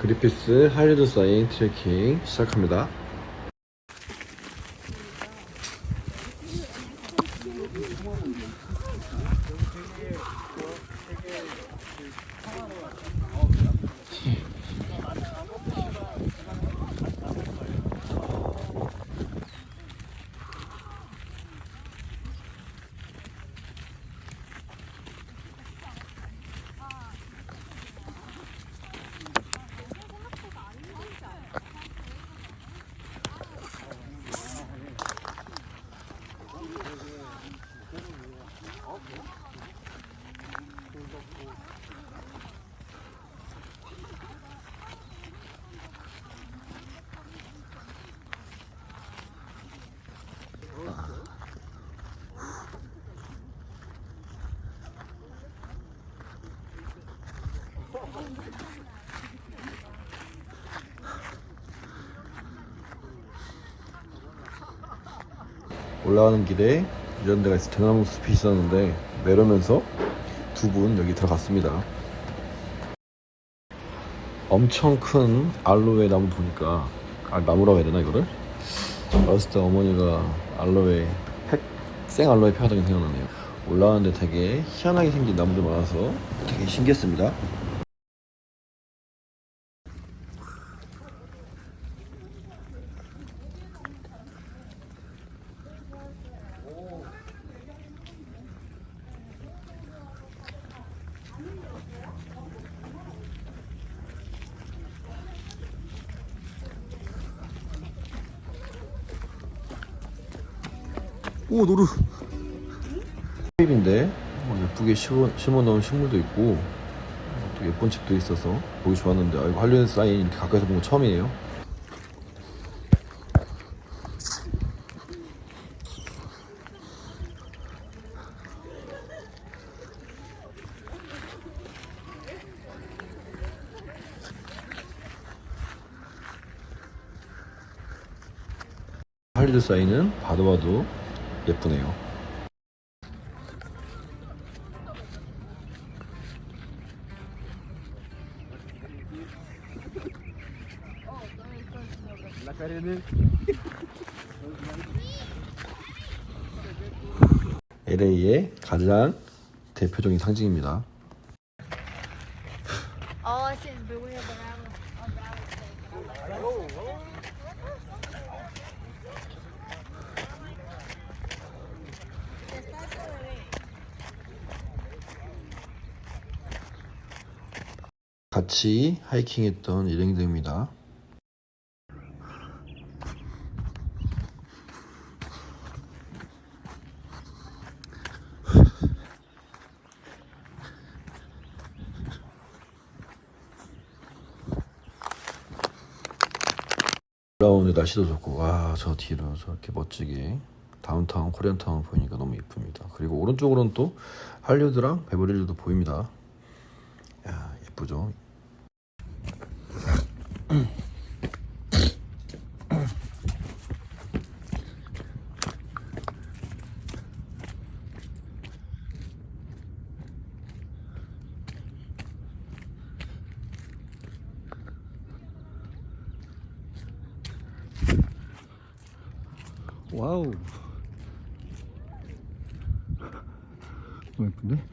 그리피스 할리우드 사인 트레킹 시작합니다. 올라가는 길에 이런 데가 있어 대나무 숲이 있었는데 내려면서 두 분 여기 들어갔습니다. 엄청 큰 알로에 나무 보니까 아, 나무라고 해야 되나 이거를? 어렸을 때 어머니가 알로에 팩, 생 알로에 펴하던 게 생각나네요. 올라가는데 되게 희한하게 생긴 나무들 많아서 되게 신기했습니다. 오 노루. 잎인데 뭐 예쁘게 심어, 심어 놓은 식물도 있고 어, 또 예쁜 집도 있어서 보기 좋았는데 아, 이거 할리우드 사인 이렇게 가까이서 본 거 처음이에요. 할리우드 사인은 봐도 봐도 예쁘네요 LA의 가장 대표적인 상징입니다. 같이 하이킹했던 일행들입니다. 올라오는데 날씨도 좋고 와 저 뒤로 저렇게 멋지게 다운타운 코리안타운 보이니까 너무 예쁩니다. 그리고 오른쪽으로는 또 할리우드랑 베버리힐즈도 보입니다. 야 예쁘죠? 와우 너무 예쁜데?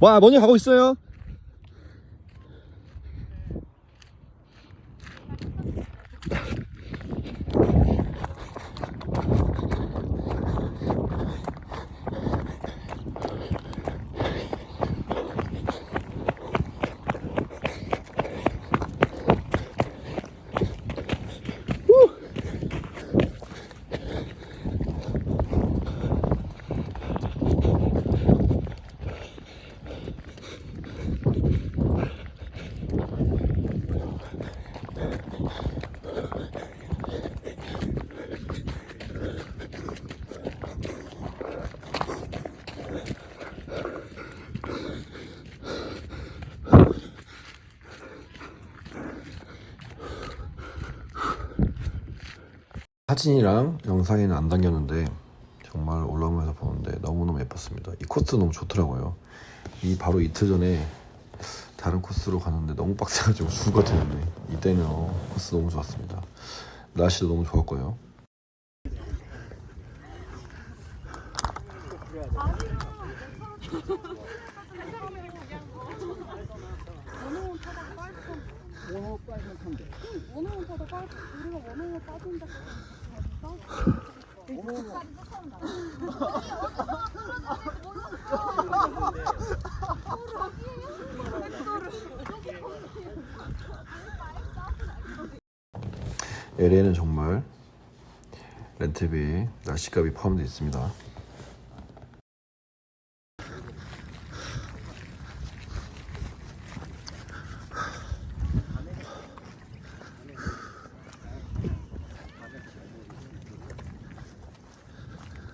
와 먼저 가고 있어요 사진이랑 영상에는 안 담겼는데 정말 올라오면서 보는데 너무너무 예뻤습니다. 이 코스 너무 좋더라고요. 이 바로 이틀 전에 다른 코스로 갔는데 너무 빡세가지고 죽을 것 같았는데 이때는 어, 코스 너무 좋았습니다. 날씨도 너무 좋았고요. 원어원 타다 빠 우리가 원어원 빠진다 LA는 정말 렌트비에 날씨값이 포함되어 있습니다.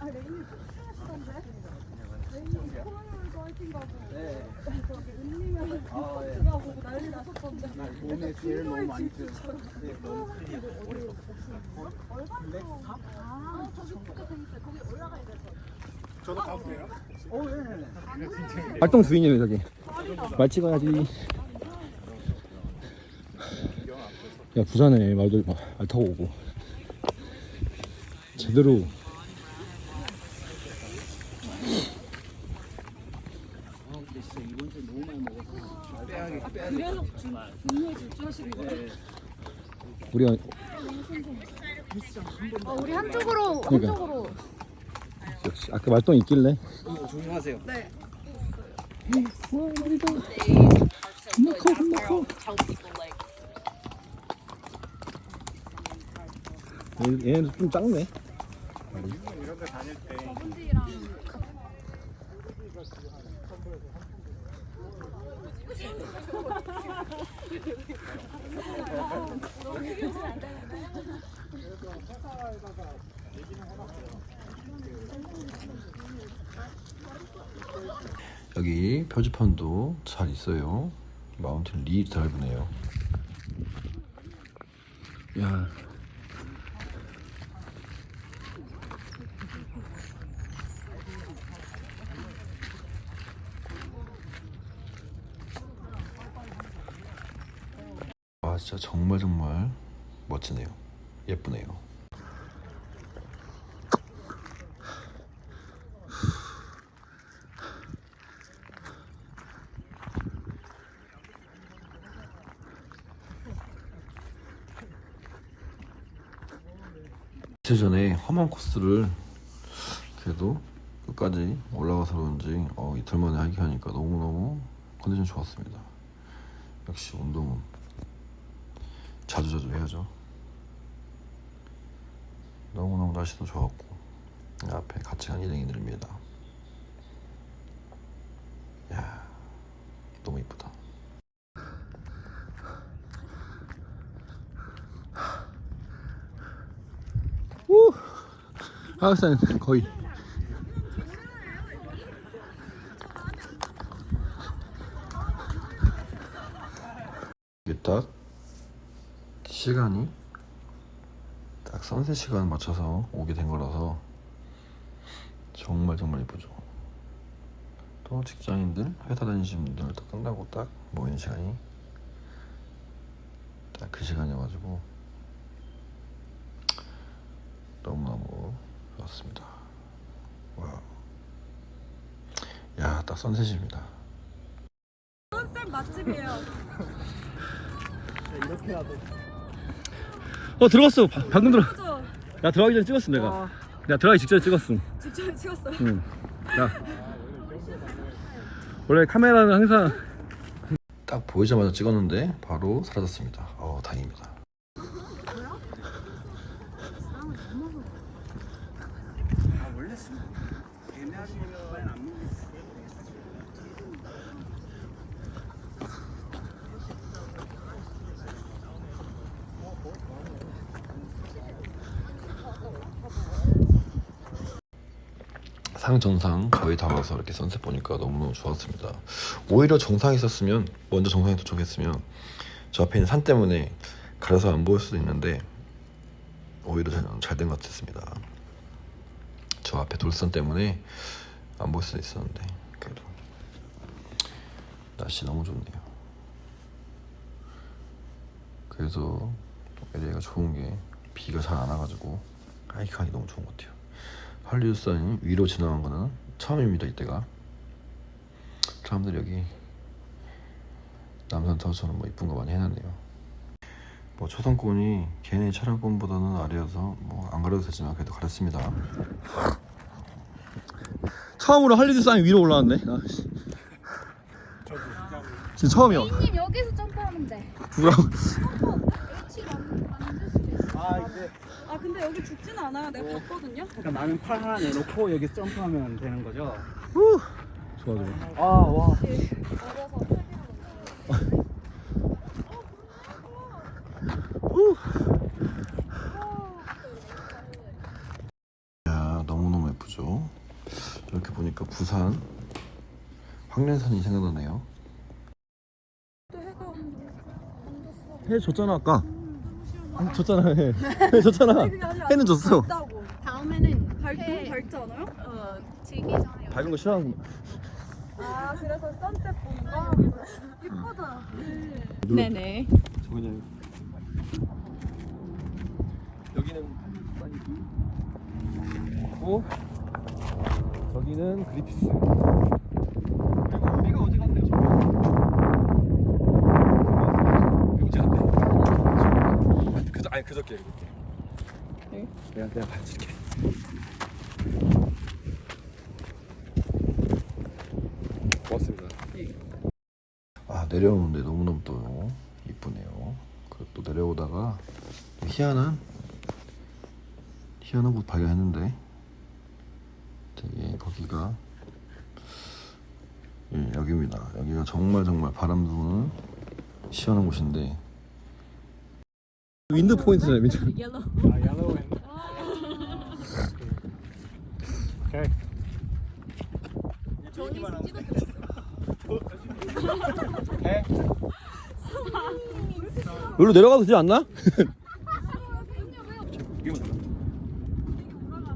아 레인이 푹신하시던데 레인이 코로나도 하신다고 저기 은리면 그거 보고 난리 나셨던데 몸에 제일 너무 많이 드 얼반도 아 저기 돼 있어요. 거기 올라가야 돼서. 저도 가도 돼요? 오, 네네네. 활동 주인이네 저기. 말 찍어야지. 야 부산에 말들 말 타고 오고. 제대로 우리가 어, 우리 한쪽으로 그러니까. 한쪽으로. 역시 아까 말똥 있길래. 조심하세요. 네. 얘- 얘는 좀 작네. 저분들이랑 여기 표지판도 잘 있어요. 마운틴 리 드라이브네요. 야 진짜 정말 정말 멋지네요. 예쁘네요. 이틀 전에 험한 코스를 그래도 끝까지 올라가서 그런지 어, 이틀 만에 하기 하니까 너무너무 컨디션 좋았습니다. 역시 운동은 자주자주 해야죠. 너무너무 날씨도 좋았고 앞에 같이 간 일행이들입니다. 야 너무 이쁘다. 하악산 거의 이게 딱 시간이 딱 선셋 시간 맞춰서 오게 된 거라서 정말 정말 이쁘죠. 또 직장인들, 회사 다니시는 분들 딱 끝나고 딱 모이는 시간이 딱 그 시간이어가지고 너무너무 좋았습니다. 와. 야, 딱 선셋입니다. 어 들어갔어. 바- 방금 들어 나 들어가기 전에 찍었어 내가. 내가 들어가기 직전에 찍었음. 직접 찍었어요 응. 야 원래 카메라는 항상 딱 보이자마자 찍었는데 바로 사라졌습니다. 어, 다행입니다. 아, 원래 술 애매하시면 안 먹는 상 정상 거의 다 와서 이렇게 선셋 보니까 너무너무 좋았습니다. 오히려 정상에 있었으면 먼저 정상에 도착했으면 저 앞에 있는 산 때문에 가려서 안 보일 수도 있는데 오히려 잘 된 것 같았습니다. 저 앞에 돌선 때문에 안볼수 있었는데 그래도 날씨 너무 좋네요. 그래서 LA가 좋은 게 비가 잘 안 와가지고 하이킹하기 너무 좋은 것 같아요. 할리우드산이 위로 지나간 거는 처음입니다 이때가. 사람들이 여기 남산 타워처럼 뭐 이쁜 거 많이 해놨네요. 뭐 초상권이 걔네 차량권보다는 아래여서 뭐 안 가려도 되지만 그래도 가렸습니다. 처음으로 할리드 사인 위로 올라왔네. 아, 씨. 진짜 처음이야. 님 여기서 점프하면 돼. 부끄러워. H 만들 수도 있어. 아 이제 아 근데 여기 죽지는 않아요. 내가 봤거든요. 그러니까 나는 팔 하나 내놓고 여기 점프하면 되는 거죠. 좋아 좋아. 아 와. 야 너무 너무 예쁘죠 이렇게 보니까 부산 황련산이 생각나네요 해 줬잖아 아까. 아, 줬잖아 해. 해 줬잖아. 해는 줬어. 다음에는 밝도 밝지 않아요? 어 지기 전에 밝은 거 싫어하는 거. 아 그래서 선셋 보는 거 이쁘다. 네네. 저기는 여기는 고 저기는 그리피스. 그리고 우리가 어디 갔네요? 저기. 어디 갔네? 그 아니 그저께 그저께. 내가 내가 봐줄게. 고맙습니다. 아 내려오는데 너무너무 또 이쁘네요. 그리고 또 내려오다가 또 희한한 희한한 곳 발견했는데. 되게 거기가. 예, 여기입니다. 여기가 정말 정말 바람 부는 시원한 곳인데 윈드 포인트네 윈드. 아 옐로우 앤. 오케이. 여기로 내려가도 되지 않나?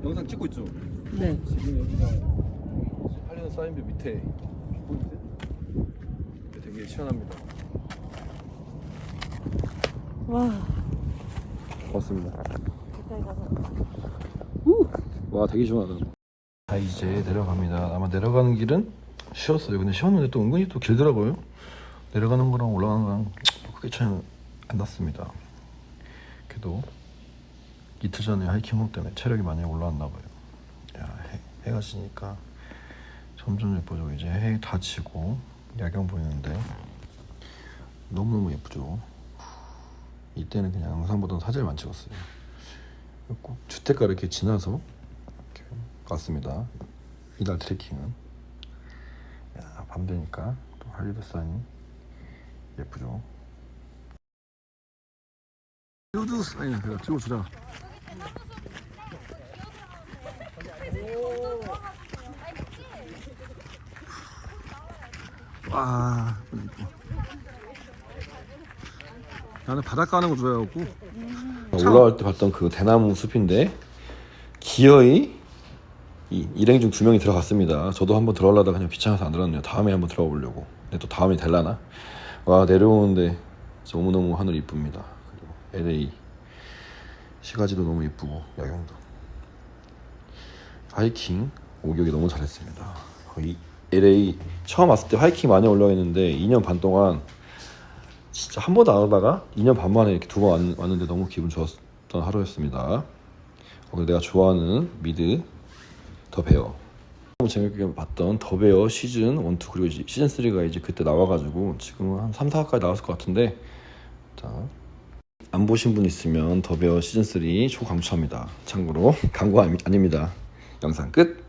영상 찍고 있죠? 네. 지금 여기가 할리는 사인뷰 밑에 보이세요? 되게 시원합니다. 와. 고맙습니다. 와 되게 시원하다. 자 이제 내려갑니다. 아마 내려가는 길은 쉬웠어요. 근데 쉬웠는데 또 은근히 또 길더라고요. 내려가는 거랑 올라가는 거랑 크게 차이는 안 났습니다. 그래도 이틀 전에 하이킹 때문에 체력이 많이 올라왔나 봐요. 야 해, 해가 지니까 점점 예뻐져. 이제 해 다 지고 야경 보이는데 너무너무 예쁘죠 이때는 그냥 영상보다는 사진을 많이 찍었어요 꼭 주택가 이렇게 지나서 이렇게 왔습니다. 이날 트레킹은 야, 밤 되니까 또 할리베산이 예쁘죠. 뚜두 사인 그래 찍어주자. 와 이뻐. 나는 바닷가 하는 거 좋아해갖고 올라올 때 봤던 그 대나무 숲인데 기어이 이 일행 중 두 명이 들어갔습니다. 저도 한번 들어가려다 그냥 귀찮아서 안 들어갔네요. 다음에 한번 들어가 보려고. 근데 또 다음에 될라나? 와 내려오는데 너무너무 하늘 이쁩니다. 그리고 LA 시가지도 너무 이쁘고 야경도 하이킹 오격이 너무 잘했습니다. 거의 LA 처음 왔을 때 하이킹 많이 올라왔는데 2년 반 동안 진짜 한 번도 안 오다가 2년 반 만에 이렇게 두 번 왔는데 너무 기분 좋았던 하루였습니다. 어, 그리고 내가 좋아하는 미드 더 베어. 너무 재밌게 봤던 더 베어 시즌 1, 2 그리고 이제 시즌 3가 이제 그때 나와가지고 지금 한 3, 4화까지 나왔을 것 같은데 자, 안 보신 분 있으면 더 베어 시즌 3 초강추합니다. 참고로 광고 아닙니다. 영상 끝.